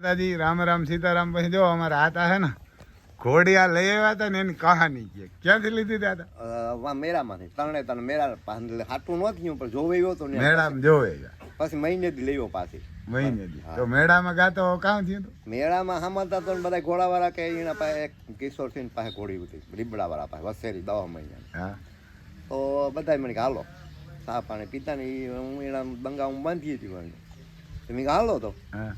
દાદાજી રામ રામ સીતારામ પછી જો અમારા હાથ હે ને ઘોડિયા લઈ આવ્યા હતા ને એની કહાની કે ક્યાંથી લીધી દાદા? મેળામાંથી ત્રણે ત્રણ મેળા હાટું ન થયું પણ જોવે તો મેળામાં જોવે પછી મહિને દી લેવો પાછી. મહિને દી તો મેળામાં ગાતો કામ થયું હતું? મેળામાં સાંભળતા તો બધા ઘોડાવાળા કે એના પાસે કિશોર સિંહ પાસે ઘોડી હતી રીબડાવાળા પાસે વસેરી દવા મહિના તો બધા મને હાલો સા પાણી પીતા ને હું એના બંગા હું બાંધી હતી મને મેં હાલો તો. હા.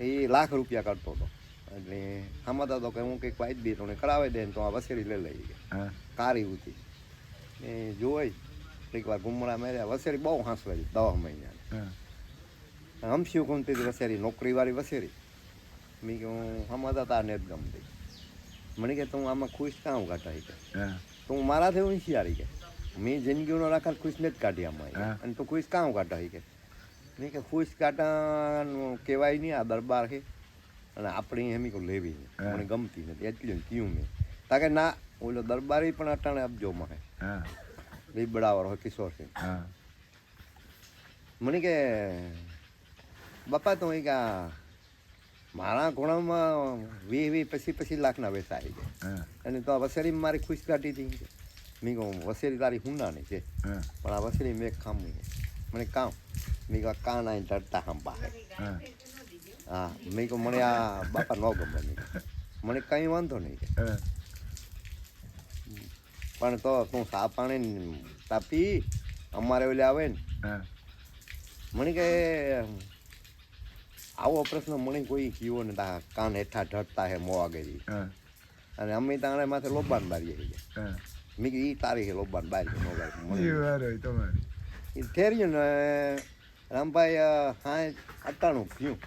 એ લાખ રૂપિયા કરતો હતો. એટલે સાંભળતા તો કે હું કંઈક વાઈટ બી તો કરાવી દે ને તો આ વસેરી લઈ લઈ કે હા. કારી હતી એ જોઈ એક વાર ગુમડા મેર્યા વસેરી બહુ હાંસવાઈ દવા મહિના હમસ્યું ગમતી હતી વસેરી નોકરીવાળી વસેરી મેં કે હું હમતા તાર ને જ ગમતી મને કે તું આમાં ખુશ કાં કાઢાય કે? હા. તું મારાથી હોશિયારી કે. મેં જિંદગીનો રાખા ખુશ ને જ કાઢી આમાં અને તું ખુશ કામ કાઢાય કે? મેં કે ખુશ કાઢવાનું કહેવાય નહીં આ દરબાર છે. અને આપણી એમ કોઈ લેવી નહીં. મને ગમતી નથી. એટલી કયું મેં. તાકે ના ઓલો દરબારી પણ અટાણે આપજો હે. લીબડાવાળો હોય કિશોર સિંહ મને કે બાપા તો કે મારા ઘોડામાં વીસ વીસ પછી પછી લાખના વેસા આવી ગયા. અને તો આ વસેરી મારી ખુશ કાઢી હતી. મેં કહું વસેરી તારી હુંડાની છે. પણ આ વસેરી મેં ખામું છે. મને કામ. મેં કહ્યું કાન આઈને ડરતા હંપા હે. મેં કહ્યું મને આ બાપા ન ગમે. મને કંઈ વાંધો નહીં. પણ તો તું સા પાણી તાપી અમારે ઓલે આવે ને. મને કે આવો પ્રશ્ન મને કોઈ કયો ને તા કાન હેઠા ઢળતા હે મોવા ગઈ અને અમે તાણે માથે લોબાન બારીએ મેં કીધું એ તારીખે લોબાન બારી મોબાઈલ તમારી. ઈ ઠેર્યું ને રામભાઈ હા અટાણું થયું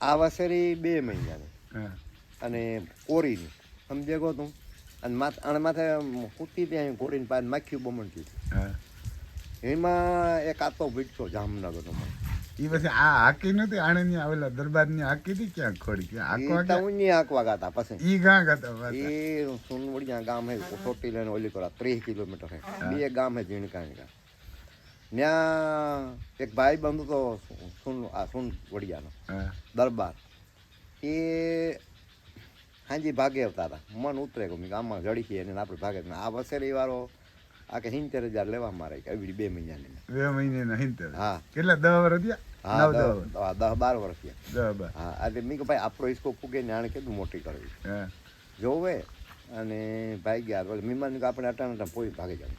આ વસેરી બે મહિનાની. અને કોરીની. સમજે ગો તું અને માથે અને માથે કૂતી ત્યાં કોરીને પાસે માખ્યું બમણ થયું એમાં એક આતો વીટતો જામનગરનો મને એ પછી આ હાકી નથી આણંદની આવેલા દરબારની હાકી હતી ક્યાં ખોડી? ઈ હાકવા તો હું આંકવા ગાતા પછી. ઈ ગાં ગાતા એ સુનવડિયા ગામ હે ચોટી લઈને ઓલી કરા ત્રીસ કિલોમીટર હે. બે ગામ હે ઝીણકા ઝીણકા ત્યાં એક ભાઈ બંધ તો સુન આ સુન વડિયાનો દરબાર. એ હાજી ભાગે આવતા હતા મન ઉતરે કે ગામમાં જડી અને આપણે ભાગે. આ વસેરી વાળો આ કે સિત્તેર હજાર લેવા મારે કે બે મહિનાની. બે મહિનાના હિંતેર હા. કેટલા દવા વર્ષ થયા? દસ બાર વર્ષ હા એટલે મેં ભાઈ આપણો હિસ્કો ફૂગે ને આણે કીધું મોટી કરવી જોવે અને ભાઈ ગયા પછી મીમાન આપણે અટાણ અટાણ પોઈ ભાગી જવું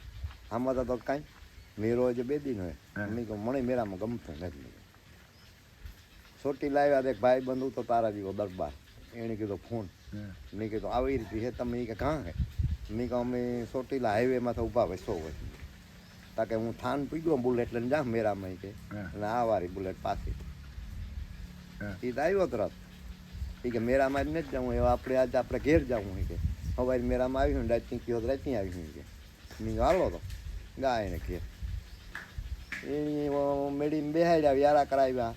આમાં તો કાંઈ મેરો જે બે દિન હોય. મેં કહું મને મેરામાં ગમતું નથી સોટી લાવ્યા એક ભાઈ બંધુ તો તારા જીવો દરબાર. એણે કીધો ફોન. મેં કીધું આવી રીતે છે તમે કે કાં હે? મેં કહું અમે સોટીલા હાઈવેમાં તો ઊભા વસો હોય. તા કે હું થાન પીગો બુલેટ લઈને જા મેરામાં કે. અને આ વારી બુલેટ પાછી. એ તો આવ્યો તરત. એ કે મેરામાં જ નથી જવું એવા આપણે આજે આપણે ઘેર જવું કે. સવારે મેરામાં આવ્યું ને રાતની કયો રાતની આવ્યું કે. મેં હાલો તો. ગાય ને ઘેર. એ મેડીને બેહાડ્યા વ્યારા કરાવ્યા.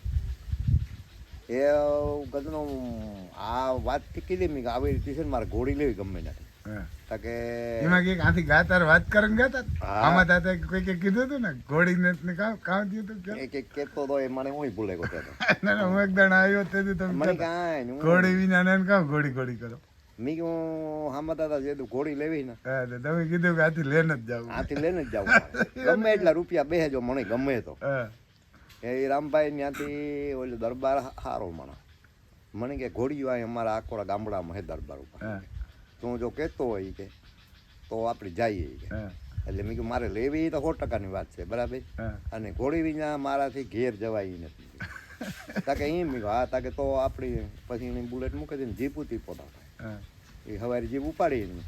એ ગદનો આ વાત કીધી મેં કે આવી રીતે છે ને મારે ઘોડી લેવી ગમે નથી હા તા કે આથી ગાતાર વાત કરીને ગાતા. આમાં તાતે કોઈ કે કીધું હતું ને? ઘોડી ને ને કામ કામ કે? એક તો એ મને હું ભૂલે ગયો હતો ના ના હું એક દાણા આવ્યો તેથી તમે મને કહેતા, કાંઈ નહીં, હું- ઘોડી વિના ને કામ ઘોડી ઘોડી કરો? મેં કે હું હામતા હતા જે ઘોડી લેવી ને હા તો તમે કીધું કે આથી લઈને જ જાવ. આથી લઈને જ જાવ. ગમે એટલા રૂપિયા બેહજો મને ગમે તો. એ રામભાઈ ત્યાંથી ઓલો દરબાર હારો મને મને કે ઘોડીઓ અહીં અમારા આકોરા ગામડામાં હે દરબાર ઉપર. તું જો કહેતો હોય કે તો આપણે જઈએ કે. એટલે મેં કીધું મારે લેવી એ તો સો ટકાની વાત છે બરાબર? અને ઘોડી વિના મારાથી ઘેર જવાય નથી. તાકે એમ મેં હા તાકે તો આપણી પછી એની બુલેટ મૂકી દઈને જીપ ઉતી પોતા એ હવારી જીપ ઉપાડીને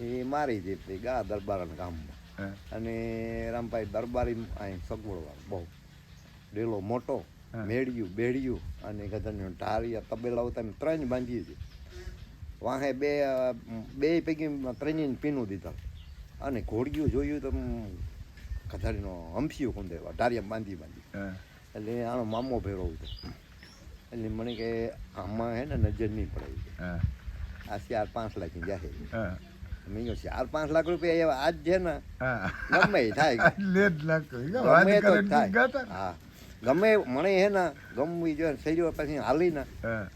એ મારી જીપ થઈ ગા દરબારના ગામમાં. અને રામભાઈ દરબારી અહીં સગવડવા બહુ. ડેલો મોટો મેળ્યું બેડ્યું અને ગધનનું ટાળિયા તબેલા ઉતા ત્રણ બાંધીએ છીએ. વાહે બે બે પૈકી ત્રણેય પીનું દીધા. અને ઘોડિયું જોયું તો ગધાડીનો હંફિયું ખૂંદે ટારિયા બાંધી બાંધી. એટલે આનો મામો ભેરો હતો. એટલે મને કે આમાં હે ને નજર નહીં પડે આ ચાર પાંચ લાખ જાહે મેં કહ્યું ચાર પાંચ લાખ રૂપિયા એવા આજ છે ને ગમે થાય ગમે તો થાય. હા. ગમે મને હે ને ગમવી જોઈએ શરીર પછી હાલી ને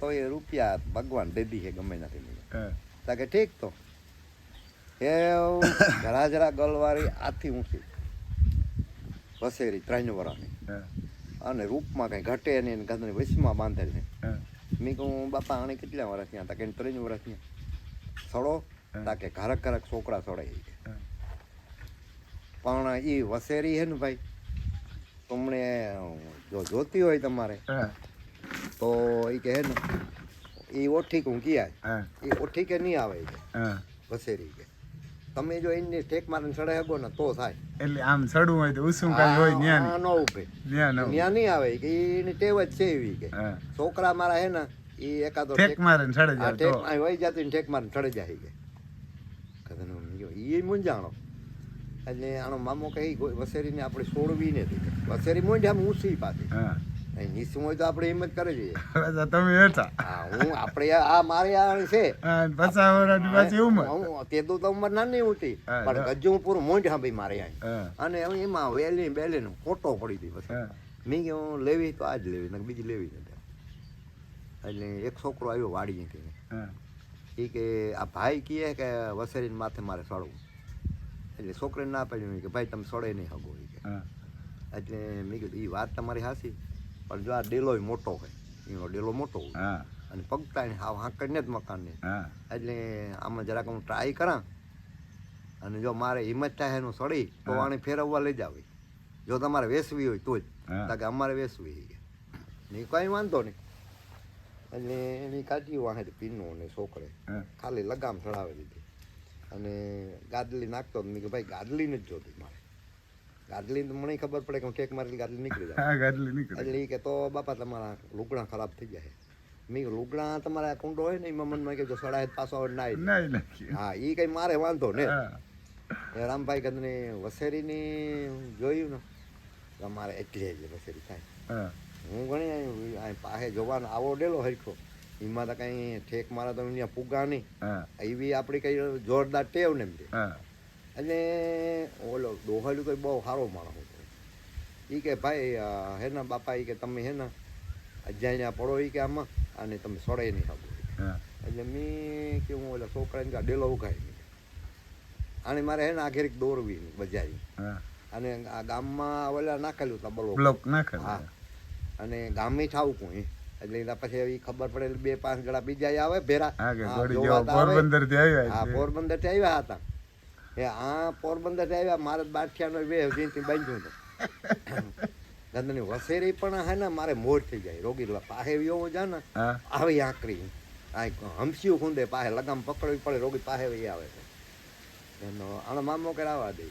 તો એ રૂપિયા ભગવાન દે દી છે ગમે નથી મને હા તા કે ઠીક તો? એ જરા જરા ગલવારી આથી ઊંચી. વસેરી ત્રણ વરાની. અને રૂપમાં કઈ ઘટે નહીં ને ગંધની બાંધે બાંધેલ છે મેં કહું બાપા આને કેટલા વર્ષ ત્યાં તા કે ત્રણ વર્ષ ત્યાં સડો? તાકે ઘરક ઘરક છોકરા સડાય પણ એ વસેરી હે ને ભાઈ તમને જો જોતી હોય તમારે તો એ કહે ને એ ઓઠી ઊંઘી આવે એ ઓઠી કે નહીં આવે છે વસેરી કે. તમે જો એને ટેક મારીને ચડાય શકો ને તો થાય. એટલે આમ ચડવું હોય તો ઉસું કાંઈ હોય ન્યા ન ઉભે ન્યા ન. નહીં આવે કે એની ટેવ જ છે એવી કે. છોકરા મારા હે ને એ એકાદો ટેક મારીને ચડે જાય ટેક આ વહી જતી ને ટેક મારીને ચડે જાય કે. કદન એ મૂંઝાણો. એટલે આનો મામો કહી વસેરીને આપણે છોડવી નથી. વસેરી મૂંઝામ ઊંચી પાછી. હા હોય તો આપણે એમ જ કરે છે. તમે હેઠા. હું આપણે આ મારી આ છે. હા પાછી ઉંમર. હું તે તો ઉંમર નાની હતી પણ હજુ હું. પૂરું મોંઢા ભાઈ મારે અને એમાં વેલી બેલી ફોટો પડી હતી પછી. મેં કે હું લેવી તો આજ લેવી ને બીજી લેવી નથી. એટલે એક છોકરો આવ્યો વાડી અહીંથી હા. એ કે આ ભાઈ કહે કે વસેરીને માથે મારે સડવું એટલે છોકરીને ના પાડ્યું કે ભાઈ તમે સડે નહીં હગો. હા. એટલે મેં કીધું એ વાત તમારી હાસી પણ જો આ ડેલો મોટો હોય એનો ડેલો મોટો હોય અને પગતાને હાવ હાંકડીને જ મકાનને. એટલે આમાં જરાક હું ટ્રાય કરા અને જો મારે હિંમત થાય એનું સડી તો વાણી આને ફેરવવા લઈ જાવી. જો તમારે વેસવી હોય તો જ. કારણ કે અમારે વેસવી ને કંઈ વાંધો નહીં. એટલે એની કાઢી વાહે પીનું અને છોકરે. ખાલી લગામ ચડાવી દીધી. અને ગાદલી નાખતો મેં કે ભાઈ ગાદલી જ જોતી મારે. ગાદલી મને ખબર પડે કે ટેક મારી ગાદલી નીકળી જાય હા ગાડલી નીકળે એટલે કે તો બાપા તમારા લુગડા ખરાબ થઈ જાય મેં લુગડા તમારા કુંડો હોય ને એમાં મનમાં કે જો સડાય પાછો આવે ના હા એ કઈ મારે વાંધો ને. રામભાઈ કદને વસેરીની જોયું ને તો મારે એટલે જ વસેરી થાય. હું. ઘણી પાસે જોવાનો આવો ડેલો હરખો એમાં તો કઈ ઠેક મારા તો અહીંયા પુગા નહીં. એવી આપણી કઈ જોરદાર ટેવ ને એમ અને ઓલો ડોહાલું કઈ બહુ સારો માણસ હતો. એ કે ભાઈ હે ને બાપા એ કે તમે હે ને અજાણ્યા પડો એ કે આમાં અને તમે સડે નહીં શકો. હા. એટલે મેં કે હું ઓલા છોકરાને કે ડેલો ઉઘાડી અને મારે હે ને આ દોરવી બજારી. હા. અને આ ગામમાં ઓલા નાખેલું હતા બલો બ્લોક નાખેલું હા. અને ગામે છાવું એ એટલે એના પછી એવી ખબર પડે બે પાંચ ગળા બીજા આવે ભેરા. હા હા, પોરબંદરથી આવ્યા હતા. એ આ પોરબંદરથી આવ્યા મારે બાઠિયાનો વેહ જીનથી બાંધ્યો હતો. ગંદની વસેરી પણ હે ને મારે મોર થઈ જાય રોગી પાહે વિયો જા ને આવી આકરી. આ હમસ્યું ખૂંદે પાહે લગામ પકડવી પડે રોગી પાહે વહી આવે છે. એનો આનો મામો કરાવવા દે.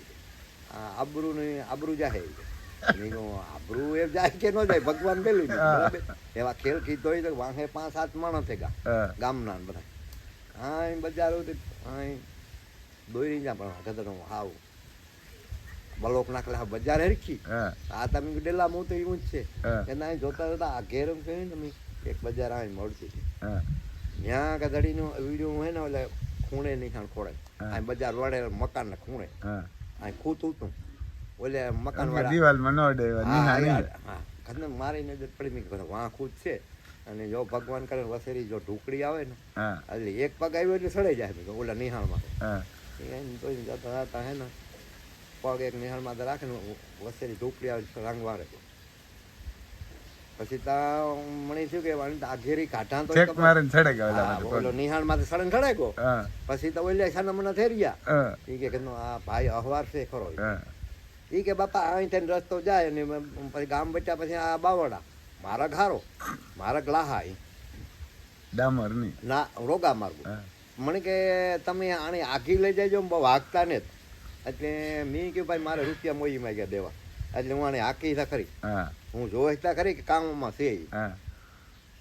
આ આબરૂ ને આબરૂ જાહે. કે. આબરૂ એ જાય કે ન જાય ભગવાન પેલું એવા ખેલ કીધો વાંહે પાંચ સાત માણસ ગામના બધા. હા બજારો હા દોરી જા પણ ગધડો હાવ. બલોક નાખલા બજાર હરખી. આ તમે ડેલા તો એવું જ છે. એના જોતા જોતા આ ઘેર કહ્યું તમે એક બજાર આવી મળતી ત્યાં ગધડીનો વીડિયો હોય ને એટલે ખૂણે નિશાન ખોડે આ બજાર વડે મકાન ના ખૂણે આ ખૂત ઉતું. ઓલે મકાન વાળા. દિવાલમાં ન ડેવા નિહા નહીં. ઘરને મારી નજર પડી મેં કીધું વાં ખુદ છે. અને જો ભગવાન કરે વસેરી જો ઢોકળી આવે ને એટલે એક પગ આવ્યો એટલે સડાઈ જાય. મેં ઓલા નિહાળમાં. એમ જતા જતા હે ને પગ એક નિહાળમાં તો રાખે ને વસેરી ઢુકડી આવે એટલે રંગ પછી તા શું કહેવાનું આ ઘેરી કાઢા તો ચેક ખબર. મારે ને ચડે ગયા હા, ઓલા ઓલો નિહાળમાં તો સડન સડાઈ ગયો પછી તો ઓલે સાના મને થઈ ગયા ઈ કે આ ભાઈ અહવાર છે ખરો કે બાપા અહીં થઈને રસ્તો જાય અને પછી ગામ બચ્યા પછી આ બાવડા મારા ઘારો મારા ગ્લાહા ઈ. ડામરની ના રોગા માર્ગો હા મને કે તમે આને આખી લઈ જજો બહુ હાંકતા ને. એટલે મેં કહ્યું ભાઈ મારે રૂપિયા મોઈ ગયા દેવા. એટલે હું આને હાકી તા ખરી. હું. હું જોઈતા ખરી કે કામમાં છે.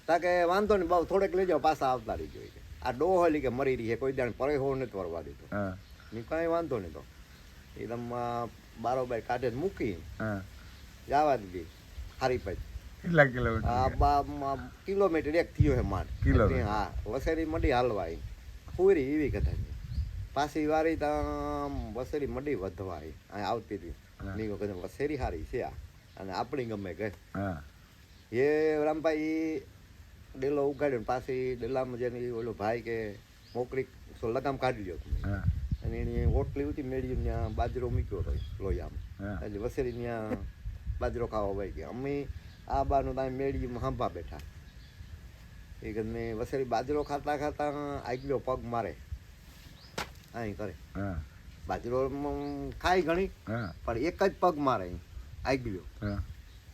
તા કે વાંધો નહીં બહુ થોડેક લઈ જાઓ પાછા આવતા રહી જોઈએ આ ડોહલી કે મરી રહી છે કોઈ દાણ પરે હોવ નથી વરવા દીધો. મેં કાંઈ વાંધો નહીં તો. એકદમ બારોબાર કાઢે મૂકી હા. જવા દીધી. હારી પાઈ. કેટલા આ કિલોમીટર કિલોમીટર એક થયો છે માંડ હા વસેરી મડી હાલવા આવી પૂરી એવી કથા છે. પાછી વારી તો વસેરી મડી વધવા અહીં આવતી હતી. નીકો મેં વસેરી હારી છે આ. અને આપણી ગમે ગઈ એ રામભાઈ ડેલો ઉગાડ્યો પાછી ડેલામાં જેને ઓલો ભાઈ કે મોકરી સો લગામ કાઢી લ્યો અને એની ઓટલી હતી મેળ્યું ત્યાં બાજરો મૂક્યો હતો લોહિયામાં એટલે વસેરી ત્યાં બાજરો ખાવા વહી ગયા. અમે આ બારનું ત્યાં મેળીમાં હાંભા બેઠા. એ કે મેં વસેરી બાજરો ખાતા ખાતા આગલો પગ મારે. અહીં કરે. બાજરો ખાય ઘણી પણ એક જ પગ મારે આગલો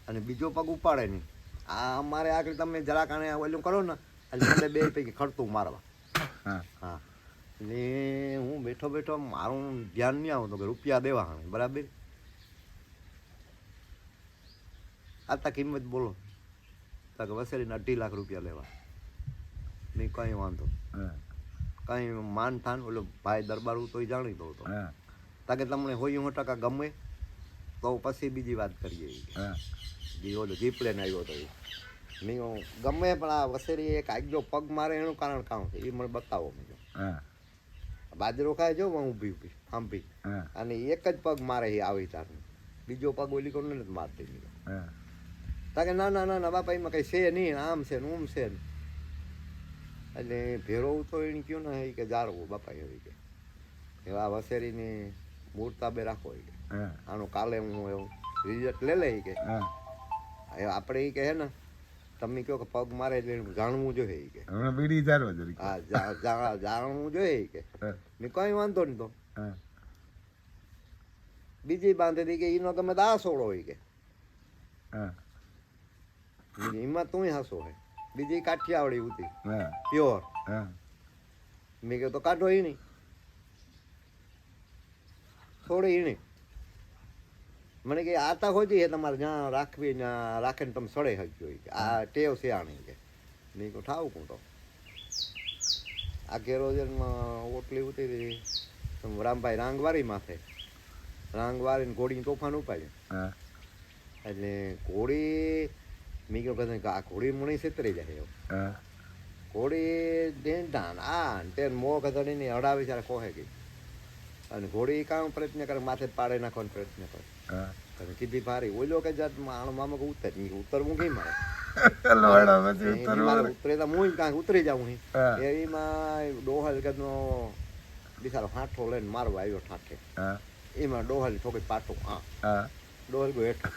અને બીજો પગ ઉપાડે નહીં. આ અમારે આગળ તમે જરાક આને ઓલું કરો ને એટલે મને બે પૈકી ખડતું મારવા. હા. ને હું બેઠો બેઠો મારું ધ્યાન નહીં આવતું કે રૂપિયા દેવા હાણે બરાબર? આતા કિંમત બોલો. તો કે વસેરીને અઢી લાખ રૂપિયા લેવા. નહીં કંઈ વાંધો હા. કંઈ માન થાન ઓલો ભાઈ દરબાર તો તોય જાણીતો હતો તાકે તમને હોય હું ટકા ગમે તો પછી બીજી વાત કરીએ. હા. ઓલો જીપલેન આવ્યો હતો એ નહીં હું ગમે પણ આ વસેરી એક આગજો પગ મારે એનું કારણ કામ છે? એ મને બતાવો મેં બાજરો ખાય જો હું ઊભી ઊભી આંભી હા. અને એક જ પગ મારે એ આવી તારનું. બીજો પગ ઓલી કોને નથી મારતી મેં તાકે કે ના ના ના ના બાપા એમાં કઈ છે નહીં આમ છે ને ઉમ છે ને. એટલે ભેરો તો એને કયું ને એ કે જાળવો બાપા એવી કે. એવા વસેરીની મૂર્તાબે રાખો એ કે. આનો કાલે હું એવું રિઝલ્ટ લઈ લઈ કે. આપણે એ કહે ને તમે કહો કે પગ મારે જાણવું જોઈએ કે. બીડી ચારવા જોઈએ હા જાણવું જોઈએ કે. મેં કઈ વાંધો નહીં તો. હા. બીજી બાંધી હતી કે એનો ગમે દાસ ઓળો હોય કે. એમાં તું હાસો હે. બીજી કાઠિયાવાડી હતી પ્યોર મેં કહ્યું તો કાઢો એ નહીં થોડી ઈણી. મને કે આતા હોતી હે તમારે જ્યાં રાખવી ત્યાં રાખીને તમે સડે કે આ ટેવ છે આણી કે. મેં કહું ઠાવું કું તો? આ કેરોજનમાં ઓટલી ઉતરી રામભાઈ રાંગવારી માથે. રાંગવારીને ઘોડીની તોફાન ઉપાડ્યું. એટલે ઘોડી મેં કહ્યું કે આ ઘોડી મણી છેતરી જાય એવું ઘોડી દેંઢાન આ તે મોં ગધડીને અડાવી ત્યારે કોહે ગઈ અને ઘોડી કામ પ્રયત્ન કરે માથે પાડે નાખવાનો પ્રયત્ન કરે અને કીધી ભારી ઓલો કે જાત માણો મામા કે ઉતર ઉતરવું કઈ મારે ઉતરે તો હું કાંઈ ઉતરી જાઉં એમાં ડોહલ કદનો બિચારો હાંઠો લઈને મારવા આવ્યો ઠાઠે એમાં ડોહલ ઠોકી પાટું હા ડોહલ ગયો હેઠો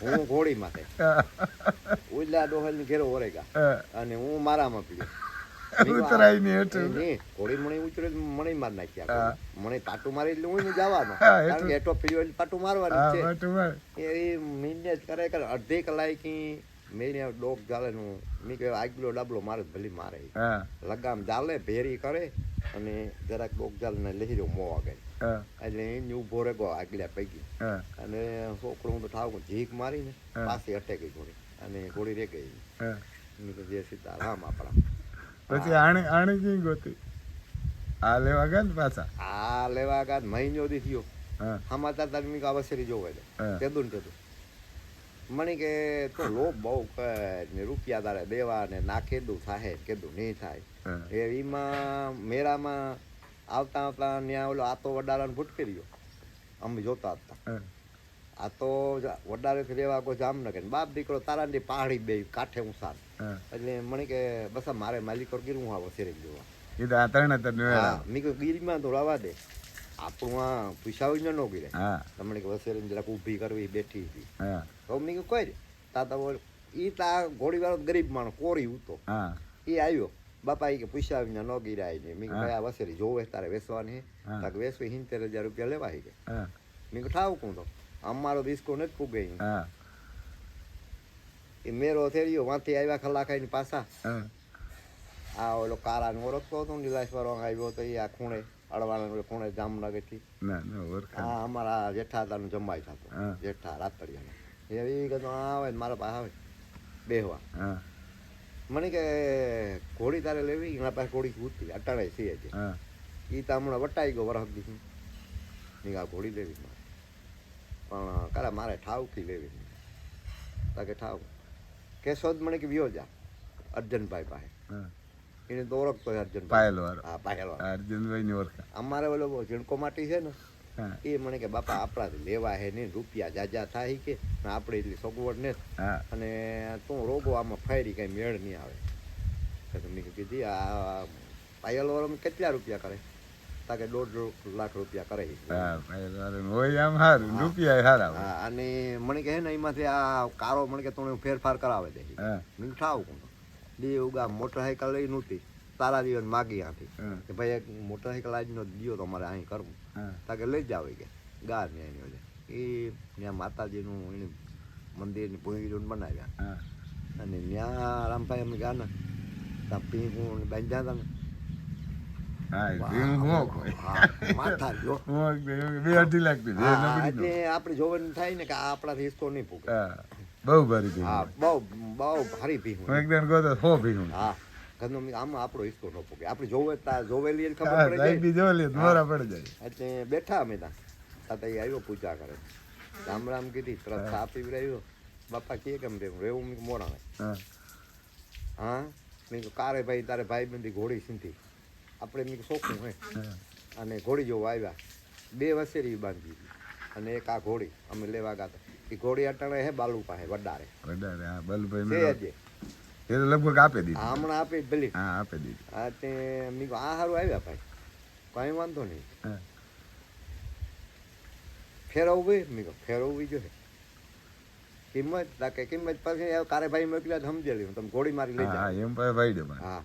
હું ઘોડી માથે ઉજલા ડોહલની ઘેરો ઓરેગા અને હું મારામાં પીડ્યો ઉતરાય ને એટલે ઘોડી મણી ઉતરે મણી માર નાખ્યા મણી પાટું મારી એટલે હું જવાનો. કારણ કે એટો પીડ્યો એટલે પાટું મારવાનું છે. એ મીને જ કરે કરે. અડધી કલાકી મેં ડોક જાલે નું મેં કહ્યું આગલો ડાબલો મારે ભલી મારે. લગામ જાલે ભેરી કરે અને જરાક ડોક જાલે ને લઈ રહ્યો મોવા હા એટલે એને ઊભો રેગો આગલા પૈકી. અને છોકરો હું તો ઠાવ જીક મારીને. પાછી અટકી ઘોડી અને ઘોડી રે ગઈ હા. મેં કીધું સીતારામ આપણા. પછી આણે આણે કઈ ગોતી આ લેવા ગયા ને પાછા? આ લેવા ગાત મહિનો દી થયો. હા. સમાચાર તારી અવસરી જોવે છે. હા. તેદું ને તેદું મને કે તો લોભ બહુ ને રૂપિયા તારે દેવા ને ના કેદું થાય કેદું નહીં થાય. એમાં મેળામાં આવતા આવતા ત્યાં ઓલો આતો વડારાને ભૂટકી રહ્યો અમે જોતા હતા. આ તો વડારેથી રહેવા કોઈ જામનગર. ને બાપ દીકરો તારાની પહાડી બે કાંઠે ઊંસા એટલે મને કે બસ આ મારે માલિકોર ગીરું આવો વસેરી જોવા. તો આ ત્રણે તને હા વેળા. મેં કહ્યું ગીરીમાં તો રવા દે. આપણું આ પૂછાવી ન ગીરે. તમને કે વસેરે જરાક ઊભી કરવી બેઠી હતી. તો મેં કહ્યું કોઈ તાતા બોલ ઈ તા ઘોડીવાળો ગરીબ માણસ કોરી ઉતો એ આવ્યો બાપા એ કે પૂછાવીને ન ગીરાય ને મેં હા. કીધું આ વસેરી જોવે તારે વેસવાની હા. તાકે વેસવી સિત્તેર હજાર રૂપિયા લેવા હી કે મેં કે ઠાવ કું તો અમારો દિસ્કો નથી ઈ. એ મેરો થેરિયો વાંથી આવ્યા કલાક ખાઈને પાછા આ ઓલો કારાને ઓળખતો હતો ને લીલાશ્વર આવ્યો તો એ આ ખૂણે અડવાના ખૂણે જામનગરથી થી આ અમારા જેઠાદાનું જમાઈ થતો હા. જેઠા રાતડિયાનો એવી કહેતો આવે મારા પાસે આવે બેહવા હા મને કે ઘોડી તારે લેવી એના પાસે ઘોડી કૂદતી અટાણે છે છે એ તો હમણાં વટાઈ ગયો વરખ દીધું મેં આ ઘોડી લેવી મારે. પણ કાલે મારે ઠાવકી લેવી તાકે ઠાવ. કેશોદ મને કે વ્યો જા અર્જનભાઈ પાસે. એને તો ઓળખતો અર્જનભાઈ. પાયલ હા પાયલ અર્જુનભાઈ ની ઓળખ. અમારે ઓલો ઝીણકો માટી છે ને એ મને કે બાપા આપણા લેવા હે નહીં રૂપિયા જાજા થાય કે આપણે એટલી સગવડ ને અને તું રોગો આમાં ફાયરી કઈ મેળ નહીં આવે. તો મેં કીધી આ પાયલ વાળો કેટલા રૂપિયા કરે? તાકે દોઢ લાખ રૂપિયા કરે. અને મને કહે ને એમાંથી આ કારો મને કે તું ફેરફાર કરાવે દે. મીઠાવ ઠાવ દી ઉગા મોટરસાઇકલ લઈ નહોતી તારા દિવસ માગી આથી. કે ભાઈ એક મોટરસાઇકલ આજનો દિયો તમારે અહીં કરવું. હા તા કે લઈ જાવ કે. ગાર ને એની ઓલે એ ત્યાં માતાજીનું એની મંદિરની ભૂમિ બનાવ્યા. અને ત્યાં રામભાઈ અમે ગયા ને ત્યાં પીંગું બાંધ્યા હતા ને. આપણે જોવાનું થાય ને કે આ હિસ્સો નહીં ફૂકે હા બહુ ભારી બહુ બહુ ભારી હું ભીહું એક દાન કહો તો સો ભીમ હા. ઘરનો આમાં આપણો હિસ્સો ન ફૂકે આપણે જોવે જોવેલી ખબર પડે સાહેબ છે લે તો મોરા પડી જાય. એટલે બેઠા અમે ત્યાં. સાથે એ આવ્યો પૂજા કરે. રામ રામ કીધી તરત ચા પીવડાવ્યો બાપા કે કેમ રહેવું રેવું મેં મોડા હા. હા? મેં કીધું કારે ભાઈ તારે ભાઈ બંધી ઘોડી સીંધી. આપણે મેં શોખું હે. અને ઘોડી જોવા આવ્યા. બે વસેરી બાંધી અને એક આ ઘોડી અમે લેવા ગયા હતા. એ ઘોડી અટાણે હે બાલુ પાસે વડારે. વડારે હા બાલુભાઈ છે એ તો લગભગ આપી દીધી. હમણાં આપી ભલે. હા આપી દીધી. આ તે મી આ સારું આવ્યા ભાઈ. કાંઈ વાંધો નહીં. ફેરવું ફેરવવી મી ફેરવું ફેરવવી જોઈએ. કિંમત કે કિંમત પછી કારે ભાઈ મોકલ્યા તો સમજેલી તમે ઘોડી મારી લઈ હા હા, એમ ભાઈ દે હા.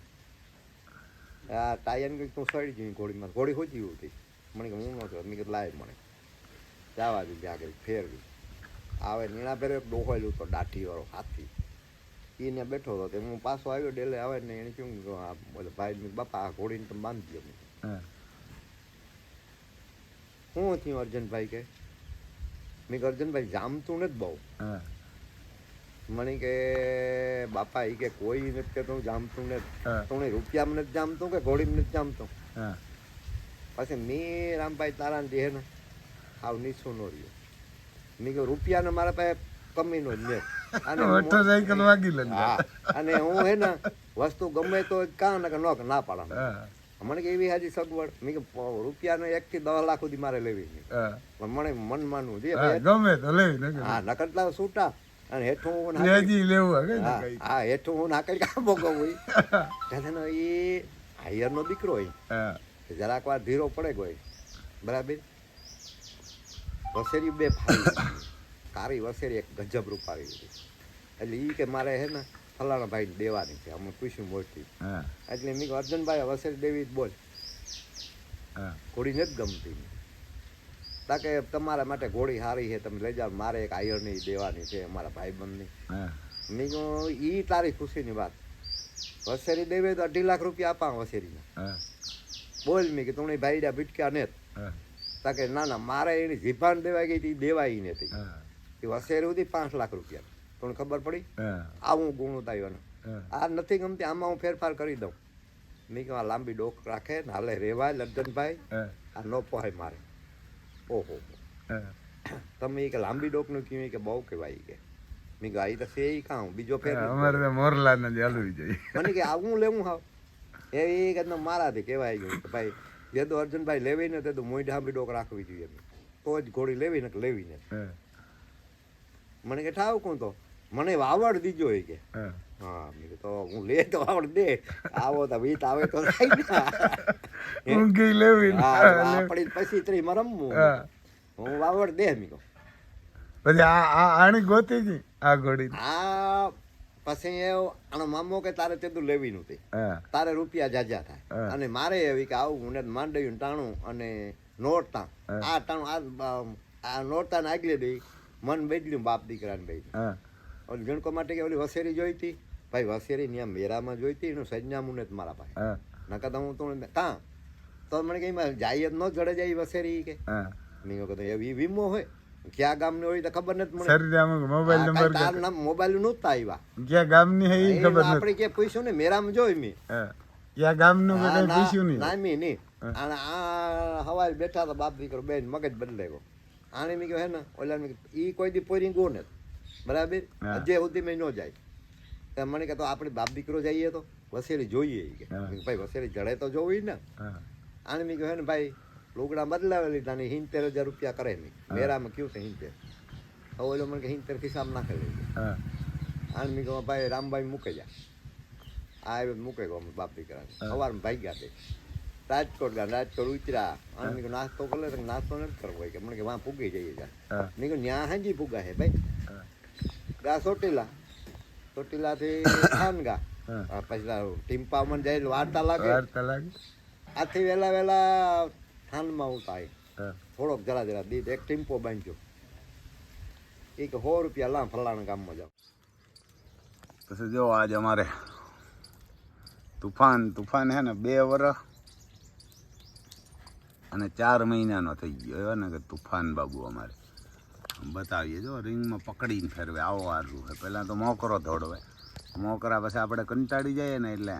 આ તાયન કંઈક તું સડી ગઈ ઘોડી મારી. ઘોડી હોતી હતી મને કે હું નહોતો મી કે લાય મને. જવા દીધી આગળ ફેરવી. આવે નીણા એક ડોહોયેલું તો દાઠી વાળો હાથી એને બેઠો હતો. હું પાછો આવ્યો ડેલે આવે ને એને કેવું બોલે ભાઈ બાપા આ ઘોડીને તમે બાંધી દો મેં કીધું. હા થયું અર્જનભાઈ કે? મેં અર્જનભાઈ જામતું નથી બહુ. મને કે બાપા એ કે કોઈ નથી કે હું જામતું નથી. તો હું રૂપિયામાં નથી જામતું કે ઘોડીમાં નથી જામતું? પછી મેં રામભાઈ તારા દેહ ને આવ નીચું નો રહ્યો. મેં કહ્યું રૂપિયાને મારા પાસે કમીનો જ ને અને હું- વાગી લે અને હું હે ને વસ્તુ ગમે તો કાં ને નોક ના પાડા. મને કે એવી હાજી સગવડ. મેં કે રૂપિયાનો એક થી દસ લાખ સુધી મારે લેવી પણ મને મન માનવું છે. ગમે તો લેવી હા નકટલા છૂટા અને હેઠું હું લેજી લેવું હા હેઠું હું નાખી કામ ભોગવું દાદાનો એ હાયરનો દીકરો હોય જરાક વાર ધીરો પડે ગયો બરાબર? વસેરી બે ફાડી કારી વસેરી એક ગજબ રૂપારી હતી. એટલે એ કે મારે હે ને ફલાણા ભાઈને દેવાની છે. અમે પૂછ્યું મોટી એટલે મેં અર્જનભાઈ વસેરી દેવી બોલ. ઘોડી નથી ગમતી. તાકે તમારા માટે ઘોડી સારી છે તમે લઈ જાઓ મારે એક આયરની દેવાની છે મારા ભાઈબંધની. બંધની મેં કીધું ઈ તારી ખુશીની વાત. વસેરી દેવી તો અઢી લાખ રૂપિયા આપા વસેરીના. બોલ મેં કે તમને ભાઈડા ભીટક્યા ને તાકે ના ના મારે એની જીભાન દેવાઈ ગઈ હતી ઈ દેવાઈ નથી. એ વસેરી સુધી પાંચ લાખ રૂપિયા. તમને ખબર પડી? હા. આવું ગુણ તાવ્યો આ નથી ગમતી આમાં હું ફેરફાર કરી દઉં. મેં કહેવા લાંબી ડોક રાખે ને હાલે રેવાય લડ્ડનભાઈ હા. આ ન પોહાય મારે. ઓહો. હા. તમે કે લાંબી ડોકનું કહ્યું કે બહુ કહેવાય કે. મેં ગાઈ તો સે કાં બીજો ફેર હા. અમારે મોરલા ને ચાલુ જાય મને કે આવું લેવું હાવ? એ એક મારાથી કહેવાય ગયું. કે ભાઈ જે તો અર્જુનભાઈ લેવી ને તે તો મોઈ બી ડોક રાખવી જોઈએ. તો જ ઘોડી લેવી ને લેવી ને. હા. મને કે ઠાવ કોણ તો. મને વાવડ દીજો એ કે. હા. મેં તો હું લે તો વાવડ દે. આવો તો વીત આવે તો ઊંઘી લેવી આપણી પછી ત્રી રમવું. હું. વાવડ દે મીકો પછી આ આ આણી ગોતી ગઈ આ ઘોડી. આ પછી એવો આનો મામો કે તારે તેદું લેવી નહોતી હા. તારે રૂપિયા જાજા થાય. અને મારે એવી કે આવું મને માંડ્યું ટાણું અને નોરતા. આ ટાણું આ નોટતા આ નોરતા ને આગલે દઈ મન બદલ્યું બાપ દીકરાને ભાઈ ઓલી ગણકો માટે કે ઓલી વસેરી જોઈતી ભાઈ વસેરી ત્યાં મેરામાં જોઈતી એનું સંજ્ઞામું નથી મારા પાસે નકા તો હું તો કાં? તો મને કઈ જાય જ ન જડે જાય વસેરી કે. મેં કહ્યું એવી વીમો હોય? ક્યાં ગામની હોય તો ખબર નથી મને. સર મોબાઈલ નંબર તાર નામ મોબાઈલ નહોતા આવ્યા ક્યાં ગામની હે એ ખબર નથી. આપણે કે પૂછ્યું ને મેરામાં જોઈ મે. ક્યાં ગામનું કે ના- પૂછ્યું નહીં. નામી નહીં. હા. અને આ હવાઈ બેઠા તો બાપ દીકરો બેન મગજ બદલાયો આને મેં કહ્યું હે ને ઓલા મેં એ કોઈ દી પોરી ગો ને બરાબર? જે સુધી મેં ન જાય. તો મને કહેતો તો આપણે બાપ દીકરો જઈએ તો વસેરી જોઈએ કે. ભાઈ વસેરી જડે તો જોવી ને. આને મેં કહ્યું હે ને ભાઈ લુગડા બદલાવે લીધા ને હિંતેર હજાર રૂપિયા કરે નહીં મેરામાં કયું છે હિંતેર? હવે ઓલો મને કે હિંતેર ખિસ્સામાં નાખે લઈ હા. આને મેં કહ્યું ભાઈ રામભાઈ મૂકે જા. આ મૂકે ગયો બાપ દીકરાને. સવારમાં ભાઈ તે. રાજકોટ ગયા રાજકોટ ઉતર્યા અને મેં નાસ્તો કરે તો નાસ્તો નથી કરવો. કે મને કે વાં ફૂગી જઈએ જા મેં કહ્યું ન્યા હાંજી ફૂગા છે ભાઈ. ગા ચોટીલા. ચોટીલાથી ખાનગા. હા. પછી આ ટીમ્પામાં જાય વાર્તા લાગે. વાર્તા લાગે? આથી વહેલા વહેલા થાનમાં હું. થાય થોડોક જરા જરા દીધ એક ટીમ્પો બાંધ્યો. એ કે સો રૂપિયા લા ફલાણા ગામમાં જાઓ. પછી જો આજ અમારે તુફાન તુફાન હે ને બે વર્ષ અને ચાર મહિનાનો થઈ ગયો એવા ને કે તુફાન બાબુ અમારે. બતાવીએ જો રિંગમાં પકડીને ફેરવે, આવો આરું હોય. પહેલાં તો મોકરો ધોડવે મોકરા પછી આપણે કંટાળી જઈએ ને એટલે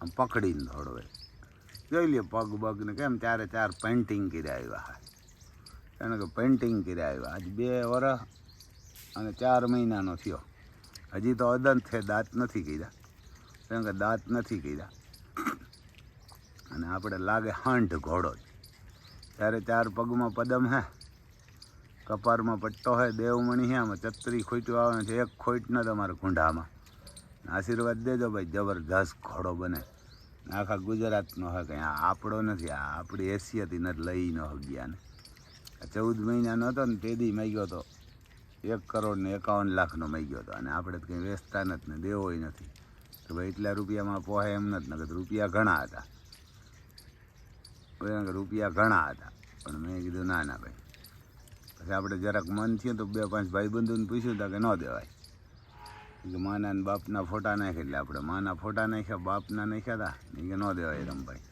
આમ પકડીને ધોડવે જોઈ લઈએ પગ બગને કેમ ચારે ચાર પેન્ટિંગ કર્યા આવ્યા એને કે પેન્ટિંગ કર્યા આવ્યા. આજ બે વર્ષ અને ચાર મહિનાનો થયો. હજી તો અદંત છે, દાંત નથી કર્યા. કેમ કે દાંત નથી કર્યા. અને આપણે લાગે હાંઠ ઘોડો ત્યારે ચાર પગમાં પદમ હે. કપારમાં પટ્ટો હે, દેવમણી હે, આમાં ચત્રી ખોઈટું આવે છે, એક ખોઈટ ન તમારે કુંડામાં આશીર્વાદ દેજો ભાઈ જબરદસ્ત ઘોડો બને. આખા ગુજરાતનો હે કંઈ આપણો નથી, આ આપણી હેસિયતી નથી લઈ હગ્યાને હગ્યા આ ચૌદ મહિનાનો હતો ને, તે દી માગ્યો હતો એક કરોડ ને એકાવન લાખનો માગ્યો હતો. અને આપણે કંઈ વેચતા નથી ને, દેવોય નથી. તો ભાઈ, એટલા રૂપિયામાં પોહે એમ નથી, નકર રૂપિયા ઘણા હતા. રૂપિયા ઘણા હતા. પણ મેં કીધું, ના ના, ભાઈ. પછી આપણે જરાક મન થયું તો બે પાંચ ભાઈબંધોને પૂછ્યું હતા કે ન દેવાય. કે માના ને બાપના ફોટા નાખ્યા એટલે આપણે માના ફોટા નાખ્યા, બાપના નાખ્યા હતા કે ન દેવાય રમભાઈ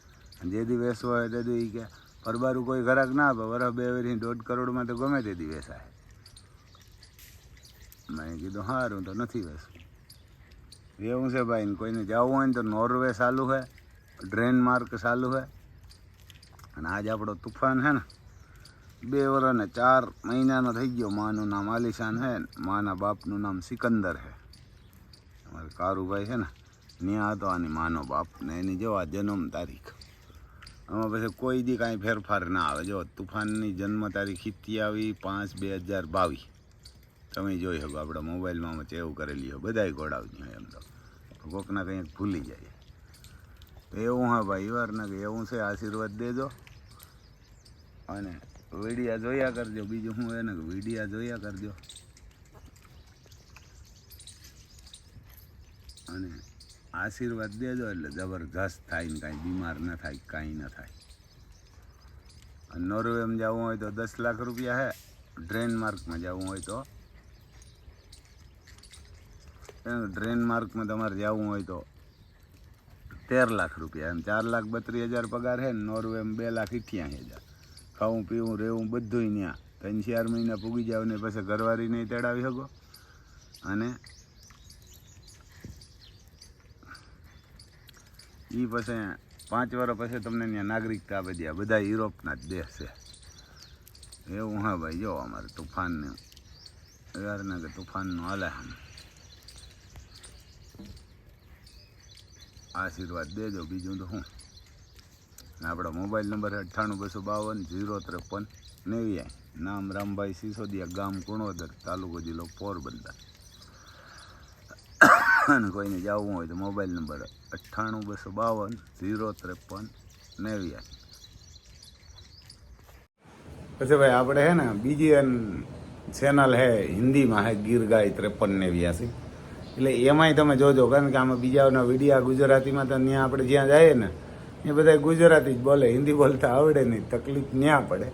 અને જે દી વેસવો હોય તે દી કે, પરબારું કોઈ ઘરાક ના આપે વરસ બે વેરી દોઢ કરોડમાં તો ગમે તે દી વેસાય મેં કીધું સારું તો નથી વેસવું એવું છે ભાઈ કોઈને જવું હોય ને તો નોર્વે ચાલુ ડ્રેન માર્ક ચાલુ છે. અને આજ આપણો તુફાન છે ને, બે વર્ષ ને ચાર મહિનાનો થઈ ગયો. માનું નામ આલિશાન છે માના બાપનું નામ સિકંદર છે. અમારે કારુભાઈ છે ને ત્યાં હતો આની માનો બાપ ને એની જો જન્મ તારીખ. આમાં પછી કોઈ દી કાંઈ ફેરફાર ના આવે. જો તુફાનની જન્મ તારીખ આવી પાંચ બે હજાર બાવીસ. તમે જોઈ શકો આપણા મોબાઈલમાં અમે સેવ કરેલી હોય, બધાય ગોળાવજી હોય એમ તો. કોકના કંઈક ભૂલી જાય. તો એવું હા ભાઈ વારના કે એવું છે, આશીર્વાદ દેજો. અને વિડિયા જોયા કરજો. બીજું શું એને વિડિયા જોયા કરજો. અને આશીર્વાદ દેજો એટલે જબરજસ્ત થાય ને કાંઈ બીમાર ન થાય, કાંઈ ન થાય. નોર્વેમાં જવું હોય તો દસ લાખ રૂપિયા હે. ડ્રેન માર્કમાં જવું હોય તો. ડ્રેન માર્કમાં તમારે જવું હોય તો તેર લાખ રૂપિયા એમ. ચાર લાખ બત્રીસ હજાર પગાર છે નોર્વેમાં બે લાખ અઠ્યાસી હજાર. ખાવું પીવું રહેવું, બધુંય ત્યાં ત્રણ, ચાર મહિના પૂગી જાવ ને પછી ઘરવાળી નહીં તેડાવી શકો. અને એ પછી પાંચ વર્ષ પછી તમને ત્યાં નાગરિકતા આપી દે. બધા યુરોપના જ દેશ છે. એવું હા ભાઈ, જો અમારે તુફાનને યારને કે તુફાનનું હાલે આમ આશીર્વાદ દેજો, બીજું તો ને આપણો મોબાઈલ નંબર અઠ્ઠાણું બસો બાવન, ઝીરો ત્રેપન નેવ્યાય નામ રામભાઈ સિસોદિયા, ગામ કુણોદર, તાલુકો જિલ્લો પોરબંદર. અને કોઈને જવું હોય તો મોબાઈલ નંબર અઠ્ઠાણું બસો બાવન, ઝીરો ત્રેપન નેવ્યાય પછી ભાઈ આપણે હે ને બીજી ચેનલ હે હિન્દીમાં હે ગીર ગાય ત્રેપન નેવ્યાસી. એટલે એમાંય તમે જોજો, કારણ કે આમાં બીજાના વિડીયા ગુજરાતીમાં તો ત્યાં આપણે જ્યાં જઈએ ને એ બધા ગુજરાતી જ બોલે, હિન્દી બોલતા આવડે નહીં, તકલીફ ન્યા પડે.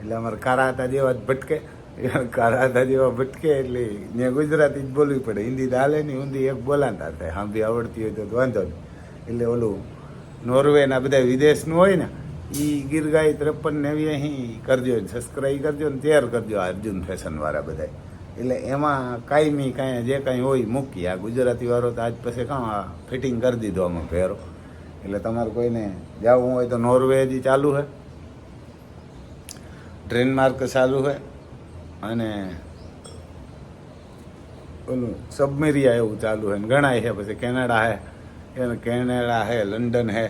એટલે અમારે કારા હતા જેવા જ ભટકે. કારા હતા જેવા ભટકે એટલે ત્યાં ગુજરાતી જ બોલવી પડે. હિન્દી તો નહીં, હિન્દી એક બોલાતા થાય. હા બી આવડતી હોય તો વાંધો નહીં. એટલે ઓલું નોર્વેના બધા વિદેશનું હોય ને એ ગીર ગાય ત્રેપન નેવી અહીં કરજો સબસ્ક્રાઈબ કરજો ને, તૈયાર કરજો અર્જુન ફેશનવાળા બધા એટલે એમાં કાંઈ કાંઈ જે કાંઈ હોય મૂકી. આ ગુજરાતી વાળો તો આજ પછી કાં ફિટિંગ કરી દીધો અમે પહેરો એટલે તમારે કોઈને જવું હોય તો નોર્વેજી ચાલુ છે ટ્રેનમાર્ક ચાલુ હોય અને ઓલું સબમેરિયા એવું ચાલુ હોય ને ઘણાય છે પછી કેનેડા હે. એને કેનેડા હે, લંડન છે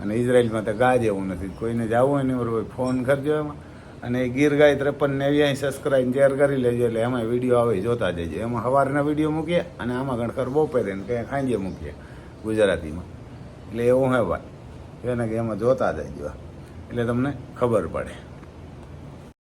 અને ઇઝરાયલમાં તો ગા જેવું નથી. કોઈને જવું હોય ને બરોબર ફોન કરજો એમાં. અને એ ગીર ગાય ત્રેપન નેવ્યાસી સબસ્ક્રાઈબ શેર કરી લેજો એટલે એમાં વીડિયો આવે જોતા જજો એમાં સવારના વીડિયો મૂકીએ અને આમાં ગણકર બપોરે ને કંઈ ખાંજે મૂકીએ ગુજરાતીમાં. એટલે એવું હે ભાઈ. એને કે એમાં જોતા જજો એટલે તમને ખબર પડે.